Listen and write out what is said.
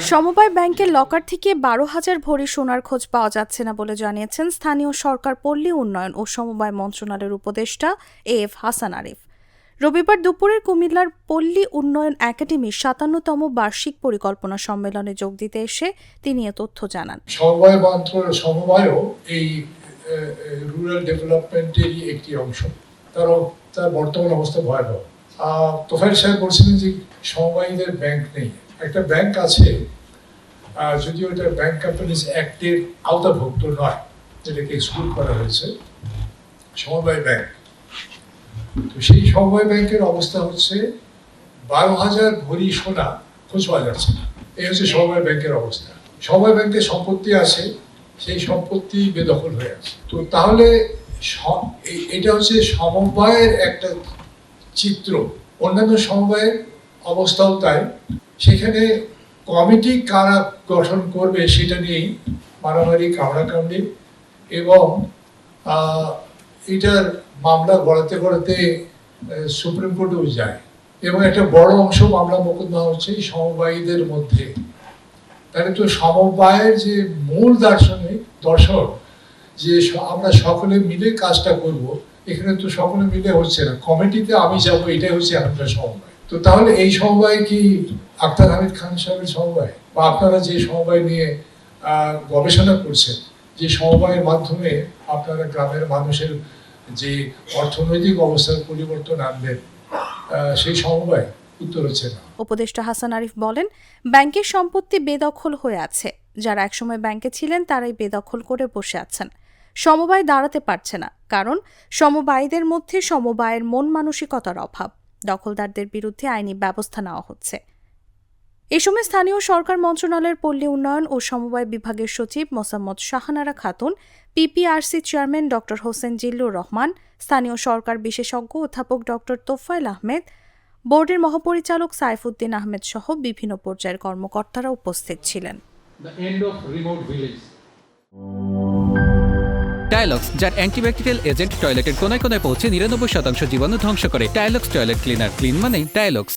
সমবায় ব্যাংকের লকার থেকে বারো হাজার ভরি সোনার খোঁজ পাওয়া যাচ্ছে না বলে জানিয়েছেন স্থানীয় সরকার পল্লী উন্নয়ন ও সমবায় মন্ত্রণালয়ের উপদেষ্টা এ এফ হাসান আরিফ। রবিবার দুপুরে কুমিল্লার পল্লী উন্নয়ন একাডেমির সাতান্নতম বার্ষিক পরিকল্পনা সম্মেলনে যোগ দিতে এসে তিনি এ তথ্য জানান। সমবায় মন্ত্র সমবায়ও এই রুরাল ডেভেলপমেন্টেরই একটি অংশ। তার তার বর্তমান অবস্থা ভয়াবহ। আহ, তোফায়েল সাহেব বলছিলেন যে সমবায়ীদের ব্যাংক নেই। একটা ব্যাংক আছে আহ, যদিও এটা ব্যাংক কোম্পানিজ অ্যাক্টের আওতাভুক্ত নয় যেটাকে এক্সক্লুড করা হয়েছে সমবায় ব্যাংক তো সেই সমবায় ব্যাংকের অবস্থা হচ্ছে বারো হাজার ভরি সোনা খোঁজ পাওয়া যাচ্ছে না। এই হচ্ছে সমবায় ব্যাংকের অবস্থা। সমবায় ব্যাংকের সম্পত্তি আছে সেই সম্পত্তি বেদখল হয়ে আছে। তো তাহলে এটা হচ্ছে সমবায়ের একটা চিত্র, অন্যান্য সমবায়ের অবস্থাও তাই। সেখানে কমিটি কারা গঠন করবে সেটা নিয়েই মারামারি, কামড়াকামড়ি এবং এটার মামলা গড়াতে গড়াতে সুপ্রিম কোর্টেও যায় এবং একটা বড় অংশ মামলা মোকদ্দমা হচ্ছে সমবায়ীদের মধ্যে। তাহলে তো সমবায়ের যে মূল দার্শনিক দর্শন যে আমরা সকলে মিলে কাজটা করব এখানে তো সকলে মিলে হচ্ছে না। কমিটিতে আমি যাব, এটাই হচ্ছে এখনকার সমবায়। তো তাহলে এই সমবায় কি আক্তার হামিদ খান সাহেবের সমবায়? বা আপনারা যে সমবায় নিয়ে গবেষণা করছেন, যে সমবায়ের মাধ্যমে আপনারা গ্রামের মানুষের যে অর্থনৈতিক অবস্থার পরিবর্তন আনবেন সেই সমবায় উত্তর হচ্ছে না। উপদেষ্টা হাসান আরিফ বলেন, ব্যাংকের সম্পত্তি বেদখল হয়ে আছে। যারা একসময় ব্যাংকে ছিলেন, তারাই বেদখল করে বসে আছেন। সমবায় দাঁড়াতে পারছে না, কারণ সমবায়ীদের মধ্যে সমবায়ের মন মানসিকতার অভাব। দখলদারদের বিরুদ্ধে আইনি ব্যবস্থা নেওয়া হচ্ছে। এ সময় স্থানীয় সরকার মন্ত্রণালয়ের পল্লী উন্নয়ন ও সমবায় বিভাগের সচিব মোসাম্মদ শাহানারা খাতুন, পিপিআরসি চেয়ারম্যান ড হোসেন জিল্লুর রহমান, স্থানীয় সরকার বিশেষজ্ঞ অধ্যাপক ড তোফায়েল আহমেদ, বোর্ডের মহাপরিচালক সাইফুদ্দিন আহমেদ সহ বিভিন্ন পর্যায়ের কর্মকর্তারা উপস্থিত ছিলেন। টাইলক্স যার অ্যান্টিব্যাকটেরিয়াল এজেন্ট টয়লেটের কোনায় কোনায় পৌঁছে নিরানব্বই শতাংশ জীবাণু ধ্বংস করে। টায়ালক্স টয়লেট ক্লিনার। ক্লিন মানেই টাইলক্স